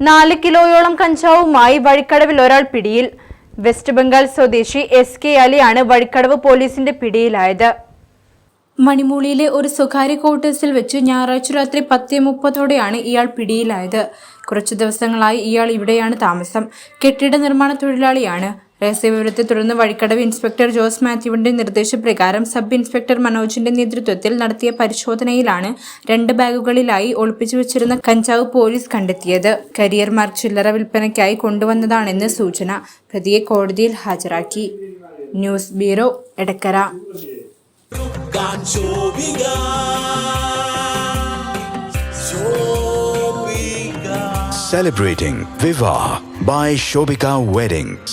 നാല് കിലോയോളം കഞ്ചാവുമായി വഴിക്കടവിൽ ഒരാൾ പിടിയിൽ. വെസ്റ്റ് ബംഗാൾ സ്വദേശി എസ് കെ അലിയാണ് വഴിക്കടവ് പോലീസിന്റെ പിടിയിലായത്. മണിമൂളിയിലെ ഒരു സ്വകാര്യ ക്വാർട്ടേഴ്സിൽ വെച്ച് ഞായറാഴ്ച രാത്രി പത്തേ മുപ്പതോടെയാണ് ഇയാൾ പിടിയിലായത്. കുറച്ചു ദിവസങ്ങളായി ഇയാൾ ഇവിടെയാണ് താമസം. കെട്ടിട നിർമ്മാണ തൊഴിലാളിയാണ്. രഹസ്യവിവരത്തെ തുടർന്ന് വഴിക്കടവ് ഇൻസ്പെക്ടർ ജോസ് മാത്യുവിന്റെ നിർദ്ദേശപ്രകാരം സബ് ഇൻസ്പെക്ടർ മനോജിന്റെ നേതൃത്വത്തിൽ നടത്തിയ പരിശോധനയിലാണ് രണ്ട് ബാഗുകളിലായി ഒളിപ്പിച്ചു വെച്ചിരുന്ന കഞ്ചാവ് പോലീസ് കണ്ടെത്തിയത്. കരിയർ മാർക്ക് ചില്ലറ വിൽപ്പനയ്ക്കായി കൊണ്ടുവന്നതാണെന്ന് സൂചന. പ്രതിയെ കോടതിയിൽ ഹാജരാക്കി. News bureau Edakkara. Celebrating Viva by Shobika Weddings.